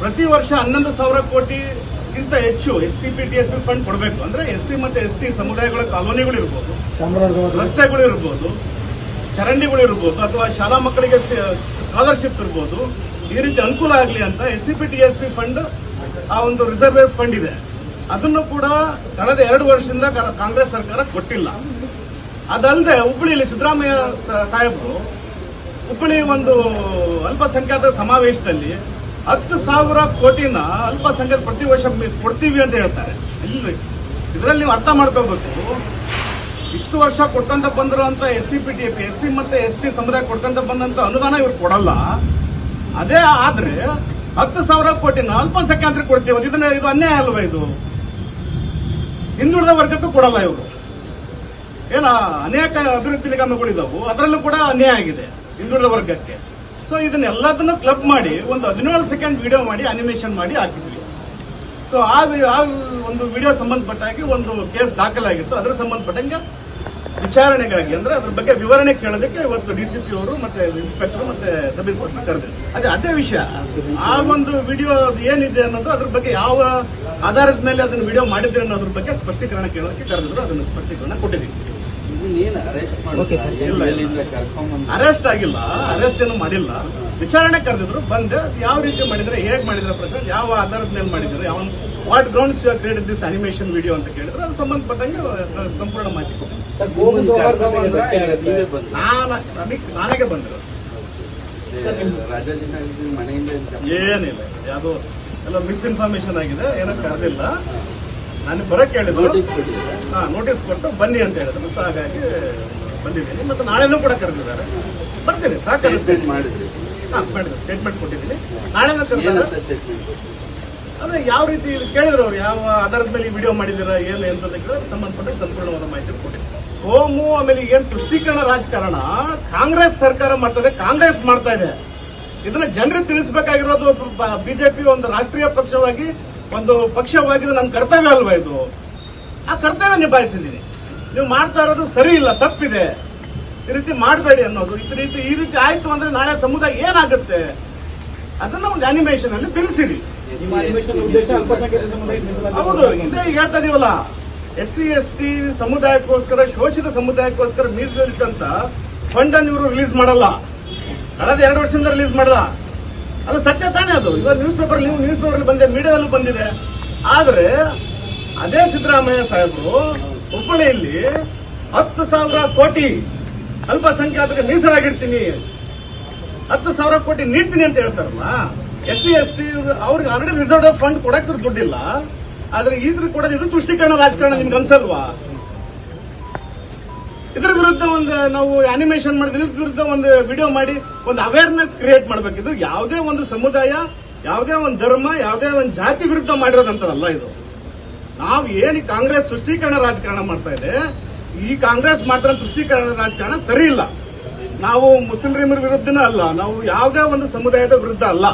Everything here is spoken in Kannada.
ಪ್ರತಿ ವರ್ಷ ಹನ್ನೊಂದು ಸಾವಿರ ಕೋಟಿಗಿಂತ ಹೆಚ್ಚು S C P T S P fund ಕೊಡಬೇಕು. ಅಂದ್ರೆ ಎಸ್ ಸಿ ಮತ್ತೆ ಎಸ್ ಟಿ ಸಮುದಾಯಗಳ ಕಾಲೋನಿಗಳು ಇರ್ಬೋದು ರಸ್ತೆಗಳು ಇರ್ಬೋದು ಚರಂಡಿಗಳು ಇರ್ಬೋದು ಅಥವಾ ಶಾಲಾ ಮಕ್ಕಳಿಗೆ ಸ್ಕಾಲರ್ಶಿಪ್ ಇರ್ಬೋದು. ಈ ರೀತಿ ಅನುಕೂಲ ಆಗಲಿ ಅಂತ S C P T S P fund ಆ ಒಂದು ರಿಸರ್ವ್ ಫಂಡ್ ಇದೆ. ಅದನ್ನು ಕೂಡ ಕಳೆದ ಎರಡು ವರ್ಷದಿಂದ ಕಾಂಗ್ರೆಸ್ ಸರ್ಕಾರ ಕೊಟ್ಟಿಲ್ಲ. ಅದಲ್ಲದೆ ಹುಬ್ಬಳ್ಳಿಯಲ್ಲಿ ಸಿದ್ದರಾಮಯ್ಯ ಸಾಹೇಬರು ಹುಬ್ಬಳ್ಳಿ ಒಂದು ಅಲ್ಪಸಂಖ್ಯಾತ ಸಮಾವೇಶದಲ್ಲಿ ಹತ್ತು ಸಾವಿರ ಕೋಟಿನ ಅಲ್ಪಸಂಖ್ಯಾತ ಪ್ರತಿ ವರ್ಷ ಕೊಡ್ತೀವಿ ಅಂತ ಹೇಳ್ತಾರೆ. ಇಲ್ಲಿ ಇದರಲ್ಲಿ ನೀವು ಅರ್ಥ ಮಾಡ್ಕೋಬೇಕು ಇಷ್ಟು ವರ್ಷ ಕೊಟ್ಕೊಂತ ಬಂದಿರುವಂತ S C P T S C ಮತ್ತೆ ಎಸ್ ಟಿ ಸಮುದಾಯ ಕೊಟ್ಟಂತ ಬಂದಂತ ಅನುದಾನ ಇವ್ರು ಕೊಡಲ್ಲ. ಅದೇ ಆದ್ರೆ ಹತ್ತು ಸಾವಿರ ಕೋಟಿನ ಅಲ್ಪಸಂಖ್ಯಾತರಿಗೆ ಕೊಡ್ತೀವಿ ಇದನ್ನ ಇದು ಅನ್ಯಾಯ ಅಲ್ವಾ ಇದು? ಹಿಂದುಳಿದ ವರ್ಗಕ್ಕೂ ಕೊಡಲ್ಲ ಇವರು. ಏನ ಅನೇಕ ಅಭಿವೃದ್ಧಿ ನಿಗಮಗಳಿದಾವು ಅದರಲ್ಲೂ ಕೂಡ ಅನ್ಯಾಯ ಆಗಿದೆ ಹಿಂದುಳಿದ ವರ್ಗಕ್ಕೆ. ಸೊ ಇದನ್ನೆಲ್ಲದನ್ನು ಕ್ಲಬ್ ಮಾಡಿ, ಒಂದು ಹದಿನೇಳು ಸೆಕೆಂಡ್ ವಿಡಿಯೋ ಮಾಡಿ ಅನಿಮೇಷನ್ ಮಾಡಿ ಹಾಕಿದ್ವಿ. ಸೊ ಆ ಒಂದು ವಿಡಿಯೋ ಸಂಬಂಧಪಟ್ಟಾಗಿ ಒಂದು ಕೇಸ್ ದಾಖಲಾಗಿತ್ತು. ಅದರ ಸಂಬಂಧಪಟ್ಟಂಗೆ ವಿಚಾರಣೆಗಾಗಿ, ಅಂದ್ರೆ ಅದ್ರ ಬಗ್ಗೆ ವಿವರಣೆ ಕೇಳೋದಕ್ಕೆ ಇವತ್ತು ಪಿ ಅವರು ಮತ್ತೆ ಇನ್ಸ್ಪೆಕ್ಟರ್ ಮತ್ತೆ ಸಬ್ ಇನ್ಸ್ಪೆಕ್ಟರ್ ಕರೆದಿದ್ರು. ಅದೇ ಅದೇ ವಿಷಯ. ಆ ಒಂದು ವಿಡಿಯೋ ಏನಿದೆ ಅನ್ನೋದು ಅದ್ರ ಬಗ್ಗೆ ಯಾವ ಆಧಾರದ ಮೇಲೆ ಅದನ್ನ ವಿಡಿಯೋ ಮಾಡಿದ್ರೆ ಅನ್ನೋದ್ರ ಬಗ್ಗೆ ಸ್ಪಷ್ಟೀಕರಣ ಕೇಳೋದಕ್ಕೆ ಕರೆದಿದ್ರು. ಅದನ್ನು ಸ್ಪಷ್ಟೀಕರಣ ಕೊಟ್ಟಿದ್ದೀವಿ. ಅರೆಸ್ಟ್ ಆಗಿಲ್ಲ. ಅರೆಸ್ಟ್ ಏನು ಮಾಡಿಲ್ಲ. ವಿಚಾರಣೆ ಕರೆದಿದ್ರು ಬಂದೆ. ಯಾವ ರೀತಿ ಮಾಡಿದ್ರೆ ಹೇಗ್ ಮಾಡಿದ್ರೆ ಪ್ರಶ್ನೆ ಯಾವ ಆಧಾರದ ಮೇಲೆ ಮಾಡಿದ್ರು ಯಾವ what grounds you created this animation video ಅಂತ ಕೇಳಿದ್ರೆ ಅದು ಸಂಬಂಧಪಟ್ಟಂಗೆ ಸಂಪೂರ್ಣ ಮಾಹಿತಿ ಕೊಟ್ಟಿದ್ದೀನಿ ನೀವೇ ಬಂದು ನಾನು ನನಗೆ ಬಂದಿರೋದು ಮನೆಯಿಂದ ಏನಿಲ್ಲ. ಯಾವುದೋ ಎಲ್ಲ ಮಿಸ್ಇನ್ಫಾರ್ಮೇಶನ್ ಆಗಿದೆ ಏನೋ ಕರೆದಿಲ್ಲ. ನಾನು ಬರಕ್ ಹೇಳಿದ್ರು ನೋಟಿಸ್ ಹಾ ನೋಟಿಸ್ ಕೊಟ್ಟು ಬನ್ನಿ ಅಂತ ಹೇಳಿದ್ರು. ಸೊ ಹಾಗಾಗಿ ಬಂದಿದ್ದೀನಿ. ಮತ್ತೆ ನಾಳೆನೂ ಕೂಡ ಕರೆದಿದ್ದಾರೆ. ಬರ್ತೀನಿ. ಸಾಕಷ್ಟು ಸ್ಟೇಟ್ ಮಾಡಿದ್ರಿ. ಹಾ ಮಾಡಿದ್ರು. ಸ್ಟೇಟ್ಮೆಂಟ್ ಕೊಟ್ಟಿದ್ದೀನಿ. ನಾಳೆನೂ ಕರೆದಿದ್ದಾರೆ. ಅದೇ ಯಾವ ರೀತಿ ಕೇಳಿದ್ರು ಅವ್ರು. ಯಾವ ಆಧಾರದ ಮೇಲೆ ವಿಡಿಯೋ ಮಾಡಿದಿರ ಏನು ಅಂತ ಕೇಳಿದ್ರೆ. ಸಂಬಂಧಪಟ್ಟ ಸಂಪೂರ್ಣವಾದ ಮಾಹಿತಿ ಕೊಟ್ಟಿದ್ದೀನಿ. ಕೋಮು ಆಮೇಲೆ ಏನ್ ತುಷ್ಟೀಕರಣ ರಾಜಕಾರಣ? ಕಾಂಗ್ರೆಸ್ ಸರ್ಕಾರ ಮಾಡ್ತದೆ ಕಾಂಗ್ರೆಸ್ ಮಾಡ್ತಾ ಇದೆ. ಇದನ್ನ ಜನರಿಗೆ ತಿಳಿಸಬೇಕಾಗಿರೋದು ಬಿಜೆಪಿ ಒಂದು ರಾಷ್ಟ್ರೀಯ ಪಕ್ಷವಾಗಿ ಒಂದು ಪಕ್ಷವಾಗಿದ್ದು ನನ್ನ ಕರ್ತವ್ಯ ಅಲ್ವಾ ಇದು? ಆ ಕರ್ತವ್ಯ ನಿಭಾಯಿಸಿದ್ದೀನಿ. ನೀವು ಮಾಡ್ತಾ ಇರೋದು ಸರಿ ಇಲ್ಲ ತಪ್ಪಿದೆ. ಈ ರೀತಿ ಮಾಡಬೇಡಿ ಅನ್ನೋದು. ಈ ರೀತಿ ಈ ರೀತಿ ಆಯ್ತು ಅಂದ್ರೆ ನಾಳೆ ಸಮುದಾಯ ಏನಾಗುತ್ತೆ? ಅದನ್ನ ಒಂದು ಅನಿಮೇಷನ್ ಅಲ್ಲಿ ಬಿಡಿಸಿರಿ ಹೌದು ಇದೇ ಈಗ ಹೇಳ್ತಾ ಇದೀವಲ್ಲ. ಎಸ್ ಸಿ ಎಸ್ ಟಿ ಸಮುದಾಯಕ್ಕೋಸ್ಕರ ಶೋಷಿತ ಸಮುದಾಯಕ್ಕೋಸ್ಕರ ಮೀಸಲಿಟ್ಟಂತ ಫಂಡ್ ಅನ್ನು ಇವರು ರಿಲೀಸ್ ಮಾಡಲ್ಲ. ಕಳೆದ ಎರಡು ವರ್ಷದಿಂದ ರಿಲೀಸ್ ಮಾಡಲ್ಲ. ಅದು ಸತ್ಯ ತಾನೇ ಅದು. ಇವಾಗ ನ್ಯೂಸ್ ಪೇಪರ್ ನೀವು ನ್ಯೂಸ್ ಪೇಪರ್ ಬಂದಿದೆ, ಮೀಡಿಯಾದಲ್ಲೂ ಬಂದಿದೆ. ಆದ್ರೆ ಅದೇ ಸಿದ್ದರಾಮಯ್ಯ ಸಾಹೇಬರು ಹುಬ್ಬಳ್ಳಿಯಲ್ಲಿ ಹತ್ತು ಸಾವಿರ ಕೋಟಿ ಅಲ್ಪಸಂಖ್ಯಾತರಿಗೆ ಮೀಸಲಾಗಿಡ್ತೀನಿ. ಹತ್ತು ಸಾವಿರ ಕೋಟಿ ನೀಡ್ತೀನಿ ಅಂತ ಹೇಳ್ತಾರಲ್ಲ, ಎಸ್ ಸಿ, ಎಸ್ ಟಿ ಅವ್ರಿಗೆ ಆಲ್ರೆಡಿ ರಿಸರ್ವ್ ಫಂಡ್ ಕೊಡಕ್ಕೆ ದುಡ್ಡಿಲ್ಲ. ಆದ್ರೆ ಇದ್ರ ಕೊಡೋದು ಇದು ತುಷ್ಟೀಕರಣ ರಾಜಕಾರಣ ನಿಮ್ಗೆ ಅನ್ಸಲ್ವಾ? ಇದ್ರ ವಿರುದ್ಧ ಒಂದು, ನಾವು ಅನಿಮೇಷನ್ ಮಾಡಿದ್ರೆ ವಿರುದ್ಧ ಒಂದು ವಿಡಿಯೋ ಮಾಡಿ, ಒಂದು ಅವೇರ್ನೆಸ್ ಕ್ರಿಯೇಟ್ ಮಾಡಬೇಕಿದ್ರು ಯಾವುದೇ ಒಂದು ಸಮುದಾಯ, ಯಾವುದೇ ಒಂದು ಧರ್ಮ, ಯಾವುದೇ ಒಂದು ಜಾತಿ ವಿರುದ್ಧ ಮಾಡಿರೋದಂತದಲ್ಲ ಇದು. ನಾವು ಏನು ಕಾಂಗ್ರೆಸ್ ತುಷ್ಟೀಕರಣ ರಾಜಕಾರಣ ಮಾಡ್ತಾ ಇದೆ, ಈ ಕಾಂಗ್ರೆಸ್ ಮಾತ್ರ ತುಷ್ಟೀಕರಣ ರಾಜಕಾರಣ ಸರಿ ಇಲ್ಲ. ನಾವು ಮುಸ್ಲಿಮರ ವಿರುದ್ಧನೂ ಅಲ್ಲ, ನಾವು ಯಾವುದೇ ಒಂದು ಸಮುದಾಯದ ವಿರುದ್ಧ ಅಲ್ಲ.